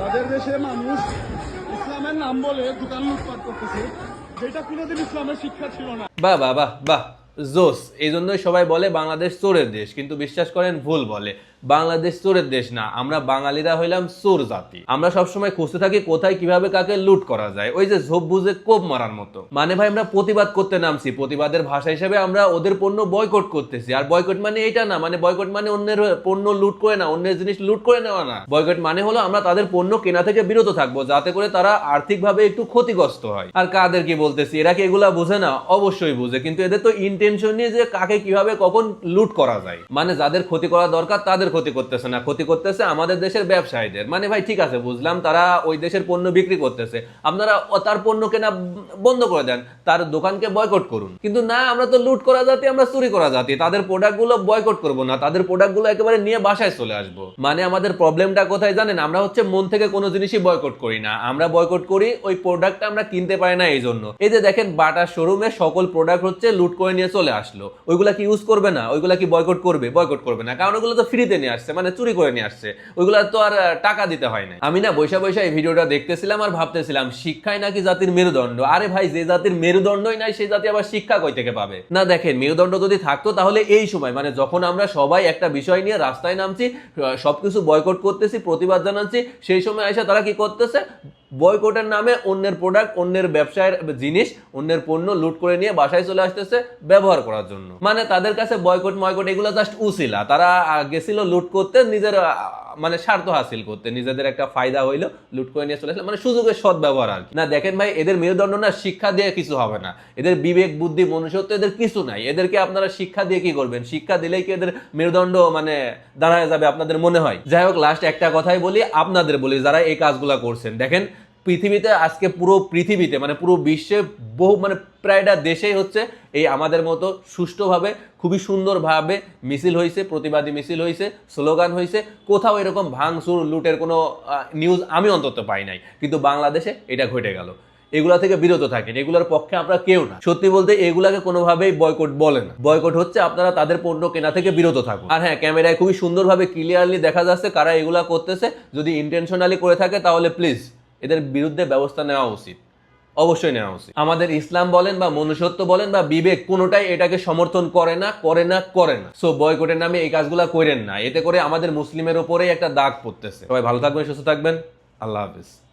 আমাদের দেশে মানুষ ইসলামের নাম বলে দোকান লুটপাট করতেছে, যেটা কোনোদিন ইসলামের শিক্ষা ছিল না। বাহ বাহ বাহ বাহ, জোস। এই জন্যই সবাই বলে বাংলাদেশ চোরের দেশ, কিন্তু বিশ্বাস করেন ভুল বলে। বাংলাদেশ চোরের দেশ না, আমরা বাঙালিরা হইলাম চোর জাতি। আমরা সবসময় খুঁজতে থাকি কোথায় কীভাবে কাকে লুট করা যায়। ওই যে ঝোপ বুঝে কোপ মারার মতো। মানে ভাই, আমরা প্রতিবাদ করতে নামছি। প্রতিবাদের ভাষা হিসেবে আমরা ওদের পণ্য বয়কট করতেছি। আর বয়কট মানে এটা না মানে বয়কট মানে অন্যের পণ্য লুট করে না, অন্যের জিনিস লুট করে নেওয়া না। বয়কট মানে হলো আমরা তাদের পণ্য কেনা থেকে বিরত থাকব, যাতে করে তারা আর্থিকভাবে একটু ক্ষতিগ্রস্ত হয়। আর কাদের কি বলতেছি? এরা কি এগুলা বুঝে না? অবশ্যই বুঝে, কিন্তু এদের তো ইন্টেনশন নিয়ে যে কাকে কীভাবে কখন লুট করা যায়। মানে যাদের ক্ষতি করা দরকার, তাদের ক্ষতি করতেছে না, ক্ষতি করতেছে আমাদের দেশের ব্যবসায়ীদের। মানে ভাই, ঠিক আছে, বুঝলাম, তারা ওই দেশের পণ্য বিক্রি করতেছে। আপনারা তার পণ্য কেনা বন্ধ করে দেন, তার দোকানকে বয়কট করুন। কিন্তু না, আমরা তো লুট করা জাতি, আমরা চুরি করা জাতি। তাদের প্রোডাক্টগুলো বয়কট করব না, তাদের প্রোডাক্টগুলো একেবারে নিয়ে বাসায় চলে আসব। মানে আমাদের প্রবলেমটা কোথায় জানেন? আমরা হচ্ছে মন থেকে কোনো জিনিসই বয়কট করি না। আমরা বয়কট করি ওই প্রোডাক্টটা আমরা কিনতে পারি না এই জন্য এই যে দেখেন, বাটার শোরুমে সকল প্রোডাক্ট হচ্ছে লুট করে নিয়ে চলে আসলো। ওইগুলা কি ইউজ করবে না? ওইগুলা কি বয়কট করবে? বয়কট করবে না। কারণ ওগুলো তো ফ্রিতে নিয়ে আসছে মানে চুরি করে নিয়ে আসছে। ওইগুলা তো আর টাকা দিতে হয় না আমি না বৈশা বৈশা এই ভিডিওটা দেখতেছিলাম আর ভাবতেছিলাম, শিক্ষাই নাকি জাতির মেরুদণ্ড? আরে ভাই, যে জাতির মেরুদণ্ডই নাই, সেই জাতি আবার শিক্ষা কই থেকে পাবে? না দেখেন, মেরুদণ্ড যদি থাকতো তাহলে এই সময় মানে যখন আমরা সবাই একটা বিষয় নিয়ে রাস্তায় নামছি সবকিছু বয়কট করতেছি, প্রতিবাদ জানাচ্ছি, সেই সময় এসে তারা কি করতেছে? বয়কটের নামে অন্যের প্রোডাক্ট অন্যের ব্যবসায়ের জিনিস, অন্যের পণ্য লুট করে নিয়ে বাসায় চলে আসতেছে ব্যবহার করার জন্য। মানে তাদের কাছে বয়কট, ময়কট এগুলো জাস্ট উসিলা। তারা গেছিল লুট করতে, নিজের মানে স্বার্থ হাসিল করতে। নিজেদের একটা ফায়দা হইল লুট করে নিয়ে চলে আসলো। মানে সুযোগের সৎ ব্যবহার আর। না, দেখেন ভাই, এদের মেরুদণ্ড না, শিক্ষা দিয়ে কিছু হবে না। এদের বিবেক, বুদ্ধি, মনুষ্যত্ব, এদের কিছু নাই। এদেরকে আপনারা শিক্ষা দিয়ে কি করবেন? শিক্ষা দিলেই কি এদের মেরুদণ্ড মানে দাঁড়ায় যাবে আপনাদের মনে হয়? যাই হোক লাস্ট একটা কথাই বলি, আপনাদের বলি, যারা এই কাজগুলা করছেন। দেখেন পৃথিবীতে, আজকে পুরো পৃথিবীতে মানে পুরো বিশ্বে বহু মানে প্রায়টা দেশেই হচ্ছে এই আমাদের মতো সুষ্ঠুভাবে, খুবই সুন্দরভাবে মিছিল হয়েছে প্রতিবাদী মিছিল হয়েছে স্লোগান হয়েছে কোথাও এরকম ভাঙচুর, লুটের কোনো নিউজ আমি অন্তত পাই নাই। কিন্তু বাংলাদেশে এটা ঘটে গেল। এগুলা থেকে বিরত থাকেন। এগুলোর পক্ষে আমরা কেউ না। সত্যি বলতে এগুলাকে কোনোভাবেই বয়কট বলে না। বয়কট হচ্ছে আপনারা তাদের পণ্য কেনা থেকে বিরত থাকুন। আর হ্যাঁ ক্যামেরায় খুবই সুন্দরভাবে ক্লিয়ারলি দেখা যাচ্ছে কারা এগুলা করতেছে। যদি ইন্টেনশনালি করে থাকে তাহলে প্লিজ এদের বিরুদ্ধে ব্যবস্থা নেওয়া উচিত। অবশ্যই নেওয়া উচিত। আমাদের ইসলাম বলেন বা মনুষ্যত্ব বলেন বা বিবেক কোনোটাই এটাকে সমর্থন করে না করে না করে না। সো বয়কটের নামে এই কাজগুলো করেন না। এতে করে আমাদের মুসলিমের উপরেই একটা দাগ পড়তেছে। সবাই ভালো থাকবেন, সুস্থ থাকবেন। আল্লাহ হাফিজ।